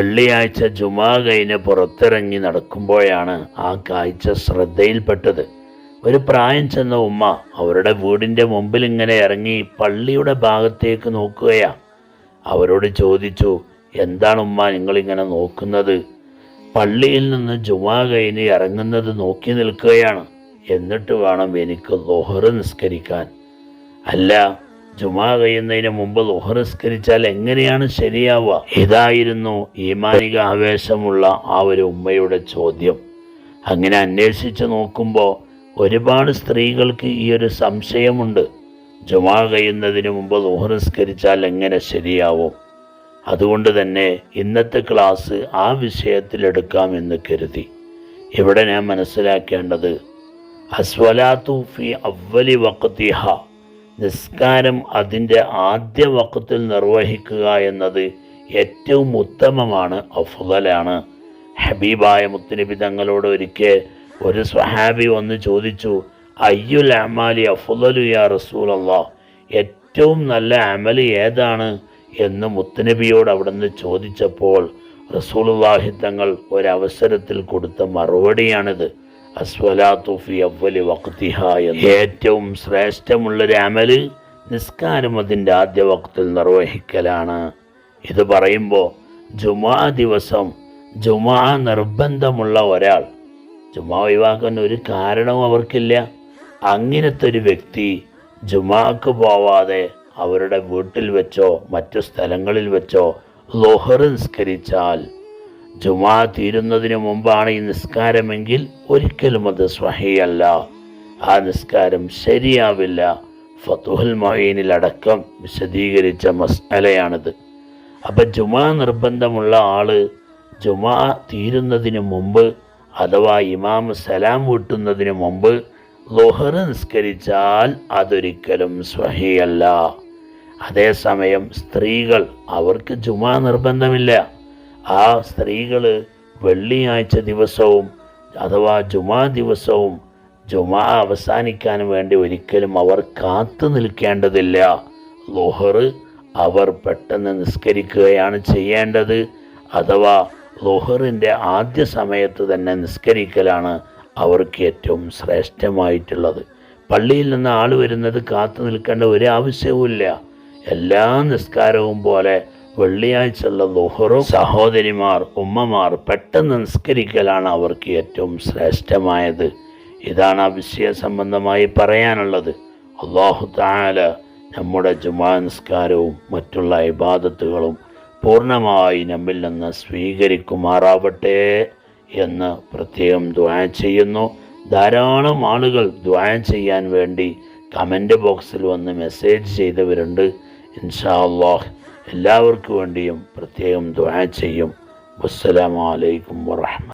വെള്ളിയാഴ്ച ജുമാ കഴിഞ്ഞ് പുറത്തിറങ്ങി നടക്കുമ്പോഴാണ് ആ കാഴ്ച ശ്രദ്ധയിൽപ്പെട്ടത്. ഒരു പ്രായം ചെന്ന ഉമ്മ അവരുടെ വീടിന്റെ മുമ്പിൽ ഇങ്ങനെ ഇറങ്ങി പള്ളിയുടെ ഭാഗത്തേക്ക് നോക്കുകയാ. അവരോട് ചോദിച്ചു എന്താണ് ഉമ്മ നിങ്ങളിങ്ങനെ നോക്കുന്നത്? പള്ളിയിൽ നിന്ന് ജുമാ കഴിഞ്ഞ് ഇറങ്ങുന്നത് നോക്കി നിൽക്കുകയാണ്. എന്നിട്ട് വേണം എനിക്ക് ദോഹർ നിസ്കരിക്കാൻ. അല്ല ജുമാ കഴിയുന്നതിന് മുമ്പ് ദുഹറിസ്കരിച്ചാൽ എങ്ങനെയാണ് ശരിയാവുക? ഇതായിരുന്നു ഈമാനിക ആവേശമുള്ള ആ ഒരു ഉമ്മയുടെ ചോദ്യം. അങ്ങനെ അന്വേഷിച്ച് നോക്കുമ്പോൾ ഒരുപാട് സ്ത്രീകൾക്ക് ഈ ഒരു സംശയമുണ്ട്. ജുമാ കഴിയുന്നതിന് മുമ്പ് ദുഹറിസ്കരിച്ചാൽ എങ്ങനെ ശരിയാവും? അതുകൊണ്ട് തന്നെ ഇന്നത്തെ ക്ലാസ് ആ വിഷയത്തിലെടുക്കാമെന്ന് കരുതി. ഇവിടെ ഞാൻ മനസ്സിലാക്കേണ്ടത് അസ്വലാത്തു ഫി അവലി വക്തിഹ നിസ്കാരം അതിന്റെ ആദ്യ വക്കത്തിൽ നിർവഹിക്കുക എന്നത് ഏറ്റവും ഉത്തമമാണ് അഫുദലാണ്. ഹബീബായ മുത്തുനബി തങ്ങളോട് ഒരിക്കൽ ഒരു സ്വഹാബി വന്ന് ചോദിച്ചു അയ്യുൽ അമാലി അഫുദലു യാ റസൂൽ അള്ളാഹ് ഏറ്റവും നല്ല അമൽ ഏതാണ്? എന്ന് മുത്തുനബിയോട് അവിടുന്ന് ചോദിച്ചപ്പോൾ റസൂലുള്ളാഹി തങ്ങൾ ഒരവസരത്തിൽ കൊടുത്ത മറുപടിയാണിത്. എന്ന. ഏറ്റവും ശ്രേഷ്ഠമുള്ളൊരു അമൽ നിസ്കാരം അതിന്റെ ആദ്യ വക്തിൽ നിർവഹിക്കലാണ്. ഇത് പറയുമ്പോൾ ജുമാ ദിവസം ജുമാ നിർബന്ധമുള്ള ഒരാൾ ജുമാ ഒഴിവാക്കാൻ ഒരു കാരണവും അവർക്കില്ല. അങ്ങനത്തെ ഒരു വ്യക്തി ജുമാക്ക് പോവാതെ അവരുടെ വീട്ടിൽ വെച്ചോ മറ്റു സ്ഥലങ്ങളിൽ വെച്ചോ ലോഹർ നിസ്കരിച്ചാൽ ജുമാ തീരുന്നതിന് മുമ്പാണ് ഈ നിസ്കാരമെങ്കിൽ ഒരിക്കലും അത് സ്വഹിയല്ല. ആ നിസ്കാരം ശരിയാവില്ല. ഫത്തുഹുൽ മൊഹീനിലടക്കം വിശദീകരിച്ച മസ്അലയാണിത്. അപ്പം ജുമാ നിർബന്ധമുള്ള ആൾ ജുമാ തീരുന്നതിന് മുമ്പ് അഥവാ ഇമാം സലാം വീട്ടുന്നതിന് മുമ്പ് ലോഹർ നിസ്കരിച്ചാൽ അതൊരിക്കലും സ്വഹിയല്ല. അതേസമയം സ്ത്രീകൾ അവർക്ക് ജുമാ നിർബന്ധമില്ല. ആ സ്ത്രീകൾ വെള്ളിയാഴ്ച ദിവസവും അഥവാ ജുമാ ദിവസവും ജുമാ അവസാനിക്കാൻ വേണ്ടി ഒരിക്കലും അവർ കാത്തു നിൽക്കേണ്ടതില്ല. ലോഹർ അവർ പെട്ടെന്ന് നിസ്കരിക്കുകയാണ് ചെയ്യേണ്ടത്. അഥവാ ലോഹറിന്റെ ആദ്യ സമയത്ത് തന്നെ നിസ്കരിക്കലാണ് അവർക്ക് ഏറ്റവും ശ്രേഷ്ഠമായിട്ടുള്ളത്. പള്ളിയിൽ നിന്ന് ആൾ വരുന്നത് കാത്തു നിൽക്കേണ്ട ഒരു ആവശ്യവുമില്ല. എല്ലാ നിസ്കാരവും പോലെ വെള്ളിയാഴ്ചയുള്ള ദുഹറും സഹോദരിമാർ ഉമ്മമാർ പെട്ടെന്ന് നിസ്കരിക്കലാണ് അവർക്ക് ഏറ്റവും ശ്രേഷ്ഠമായത്. ഇതാണ് ആ വിഷയ സംബന്ധമായി പറയാനുള്ളത്. അള്ളാഹു താല നമ്മുടെ ജുമാ നിസ്കാരവും മറ്റുള്ള ഇബാദത്തുകളും പൂർണമായി നമ്മിൽ നിന്ന് സ്വീകരിക്കുമാറാവട്ടെ എന്ന് പ്രത്യേകം ദ്വാ ചെയ്യുന്നു. ധാരാളം ആളുകൾ ദ്വാ ചെയ്യാൻ വേണ്ടി കമന്റ് ബോക്സിൽ വന്ന് മെസ്സേജ് ചെയ്തവരുണ്ട്. ഇൻഷാ അള്ളാഹ് എല്ലാവർക്കും വേണ്ടിയും പ്രത്യേകം ദ്വാ ചെയ്യും. വസ്സലാമലൈക്കും വറഹ്മ